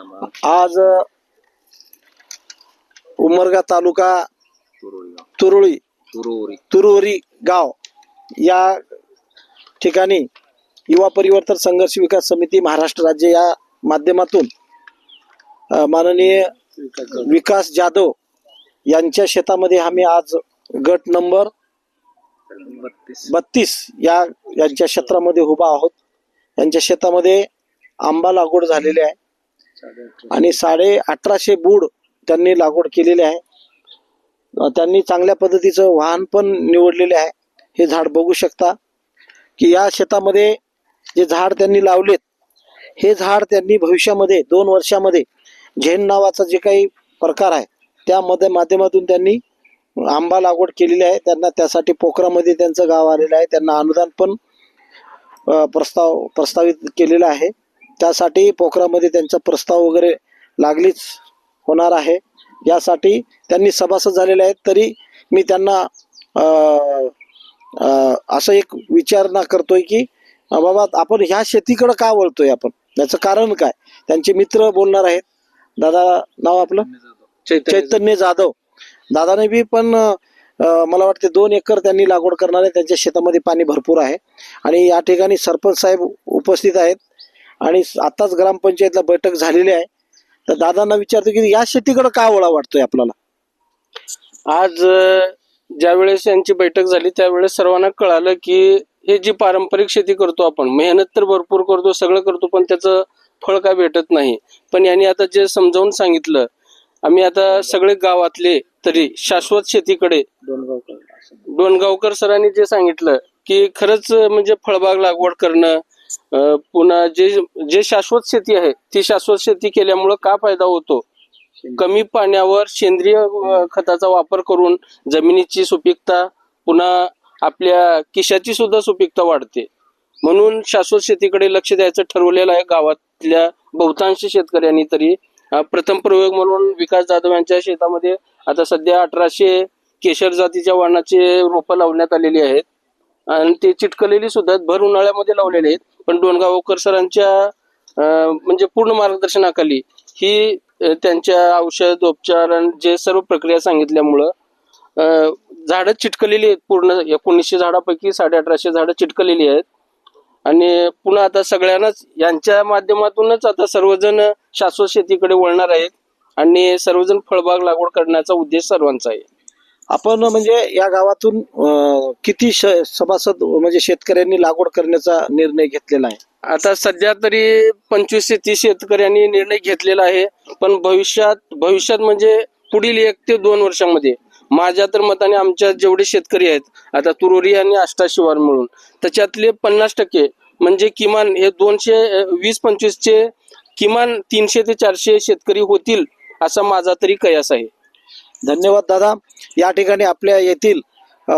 आज उमरगा तालुका तुरुळी तुरुवरी गाव या ठिकाणी युवा परिवर्तन संघर्ष विकास समिती महाराष्ट्र राज्य या माध्यमातून माननीय विकास जाधव यांच्या शेतामध्ये आम्ही आज गट नंबर बत्तीस या यांच्या क्षेत्रामध्ये उभा आहोत. यांच्या शेतामध्ये आंबा लागवड झालेली आहे. आणि साडे अठराशे बूड त्यांनी लागवड केलेली आहे. त्यांनी चांगल्या पद्धतीचं वाहन पण निवडलेले आहे. हे झाड बघू शकता की या शेतामध्ये जे झाड त्यांनी लावलेत हे झाड त्यांनी भविष्यामध्ये दोन वर्षामध्ये झेन नावाचा जे काही प्रकार आहे त्यामध्ये माध्यमातून त्यांनी आंबा लागवड केलेली आहे. त्यांना त्यासाठी पोखरामध्ये त्यांचं गाव आलेलं आहे. त्यांना अनुदान पण प्रस्ताव प्रस्तावित केलेलं आहे. त्यासाठी पोखरामध्ये त्यांचा प्रस्ताव वगैरे लागलीच होणार आहे. यासाठी त्यांनी सभासद झालेले आहेत तरी मी त्यांना असं एक विचारणा करतोय की बाबा आपण ह्या शेतीकडे का वळतोय आपण? याचं कारण काय? त्यांचे मित्र बोलणार आहेत. दादा नाव आपलं? चैतन्य जाधव. दादाने बी पण मला वाटते दोन एकर त्यांनी लागवड करणार आहे. त्यांच्या शेतामध्ये पाणी भरपूर आहे. आणि या ठिकाणी सरपंच साहेब उपस्थित आहेत. आणि आताच ग्रामपंचायतला बैठक झालेली आहे. तर दादांना विचारतो की या शेतीकडे का वळा वाटतोय आपल्याला? आज ज्यावेळेस यांची बैठक झाली त्यावेळेस सर्वांना कळालं की हे जी पारंपरिक शेती करतो आपण मेहनत तर भरपूर करतो सगळं करतो पण त्याचं फळ काय भेटत नाही. पण यांनी आता जे समजावून सांगितलं आम्ही आता सगळे गावातले तरी शाश्वत शेतीकडे डोणगावकर सरांनी जे सांगितलं की खरंच म्हणजे फळबाग लागवड करणं पुन्हा जे जे शाश्वत शेती आहे ती शाश्वत शेती केल्यामुळं का फायदा होतो? कमी पाण्यावर सेंद्रिय खताचा वापर करून जमिनीची सुपीकता पुन्हा आपल्या किशाची सुद्धा सुपीकता वाढते. म्हणून शाश्वत शेतीकडे लक्ष द्यायचं ठरवलेलं आहे. गावातल्या बहुतांश शेतकऱ्यांनी तरी प्रथम प्रयोग म्हणून विकास जाधव यांच्या शेतामध्ये आता सध्या अठराशे केशर जातीच्या वाणाचे रोपं लावण्यात आलेली आहेत. आणि ते चिटकलेली सुद्धा भर उन्हाळ्यामध्ये लावलेले आहेत. पण डोणगावकर सरांच्या म्हणजे पूर्ण मार्गदर्शनाखाली ही त्यांच्या औषध उपचार आणि जे सर्व प्रक्रिया सांगितल्यामुळं झाडं चिटकलेली आहेत पूर्ण. एकोणीसशे झाडापैकी साडे अठराशे झाडं चिटकलेली आहेत. आणि पुन्हा आता सगळ्यांनाच यांच्या माध्यमातूनच आता सर्वजण शाश्वत शेतीकडे वळणार आहेत आणि सर्वजण फळबाग लागवड करण्याचा उद्देश सर्वांचा आहे. आपण म्हणजे या गावातून किती सभासद म्हणजे शेतकऱ्यांनी लागवड करण्याचा निर्णय घेतलेला आहे? आता सध्या तरी पंचवीस ते तीस शेतकऱ्यांनी निर्णय घेतलेला आहे पण भविष्यात भविष्यात म्हणजे पुढील एक ते दोन वर्षामध्ये माझ्या तर मताने आमच्या जेवढे शेतकरी आहेत आता तुरोरी आणि आष्टा शिवार मिळून त्याच्यातले पन्नास टक्के म्हणजे किमान हे दोनशे वीस पंचवीसचे किमान तीनशे ते चारशे शेतकरी होतील असा माझा तरी कयास आहे. धन्यवाद दादा. या ठिकाणी आपल्या येथील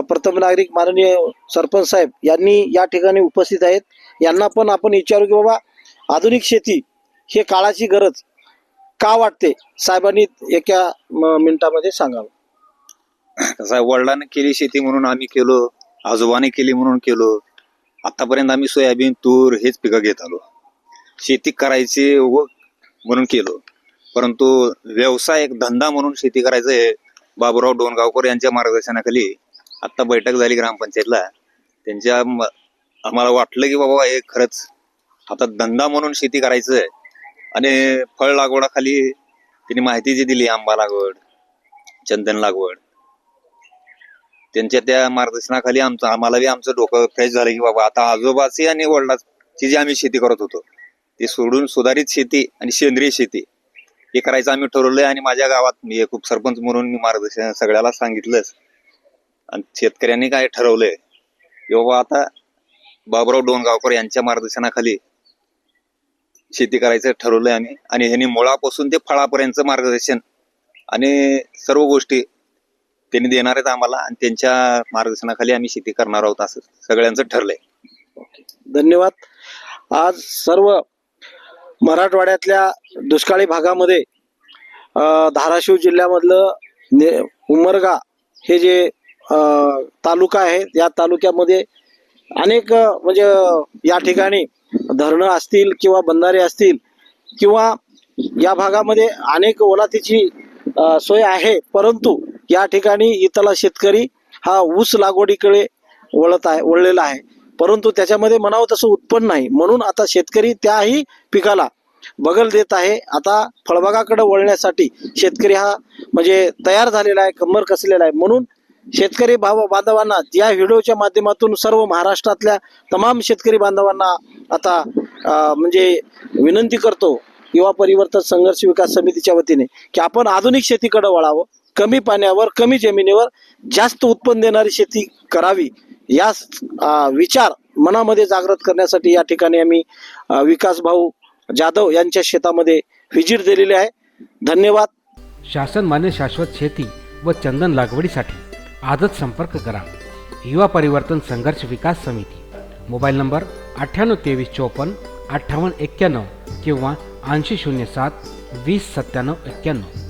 प्रथम नागरिक माननीय सरपंच साहेब यांनी या ठिकाणी उपस्थित आहेत. यांना पण आपण विचारू की बाबा आधुनिक शेती हे काळाची गरज का वाटते? साहेबांनी एका मिनिटामध्ये सांगावं. कसं आहे वडिलांनी केली शेती म्हणून आम्ही केलो आजोबाने केली म्हणून केलो. आतापर्यंत आम्ही सोयाबीन तूर हेच पिकं घेत आलो. शेती करायची व म्हणून केलो. परंतु व्यवसाय एक धंदा म्हणून शेती करायचं हे बाबूराव डोणगावकर यांच्या मार्गदर्शनाखाली आता बैठक झाली ग्रामपंचायतला. त्यांच्या आम्हाला वाटलं की बाबा हे खरंच आता धंदा म्हणून शेती करायचं आहे आणि फळ लागवडाखाली त्यांनी माहिती जी दिली आंबा लागवड चंदन लागवड. त्यांच्या त्या मार्गदर्शनाखाली आमचं आम्हाला बी आमचं डोकं फ्रेश झालं की बाबा आता आजोबाची आणि वडिलाची जी आम्ही शेती करत होतो ती सोडून सुधारित शेती आणि सेंद्रिय शेती हे करायचं आम्ही ठरवलंय आणि माझ्या गावात मी खूप सरपंच म्हणून मी मार्गदर्शन सगळ्याला सांगितलंच. आणि शेतकऱ्यांनी काय ठरवलंय? की बाबा आता बाबराव डोणगावकर यांच्या मार्गदर्शनाखाली शेती करायचं ठरवलंय आम्ही आणि ह्यांनी मुळापासून ते फळापर्यंत मार्गदर्शन आणि सर्व गोष्टी त्यांनी देणार आहेत आम्हाला आणि त्यांच्या मार्गदर्शनाखाली आम्ही शेती करणार आहोत असं सगळ्यांचं ठरलंय. धन्यवाद. आज सर्व मराठवाड्यातल्या दुष्काळी भागामध्ये धाराशिव जिल्ह्यामधलं ने उमरगा हे जे तालुका आहे या तालुक्यामध्ये अनेक म्हणजे या ठिकाणी धरणं असतील किंवा बंधारे असतील किंवा या भागामध्ये अनेक ओलातीची सोय आहे परंतु या ठिकाणी इथला शेतकरी हा ऊस लागवडीकडे वळत आहे वळलेला आहे. परंतु त्याच्यामध्ये म्हणावं तसं उत्पन्न नाही. म्हणून आता शेतकरी त्याही पिकाला बगल देत आहे. आता फळबागाकडे वळण्यासाठी शेतकरी हा म्हणजे तयार झालेला आहे कंबर कसलेला आहे. म्हणून शेतकरी भाव बांधवांना या व्हिडिओच्या माध्यमातून सर्व महाराष्ट्रातल्या तमाम शेतकरी बांधवांना आता म्हणजे विनंती करतो युवा परिवर्तन संघर्ष विकास समितीच्या वतीने की आपण आधुनिक शेतीकडे वळावं. कमी पाण्यावर कमी जमिनीवर जास्त उत्पन्न देणारी शेती करावी. या विचार मनामध्ये जागृत करण्यासाठी या ठिकाणी आम्ही विकास भाऊ जाधव यांच्या शेतामध्ये व्हिजिट दिलेली आहे. धन्यवाद. शासन मान्य शाश्वत शेती व चंदन लागवडीसाठी आजच संपर्क करा. युवा परिवर्तन संघर्ष विकास समिती. मोबाईल नंबर अठ्ठ्याण्णव तेवीस चोपन्न अठ्ठावन्न एक्क्याण्णव किंवा ऐंशी शून्य सात वीस सत्त्याण्णव एक्क्याण्णव.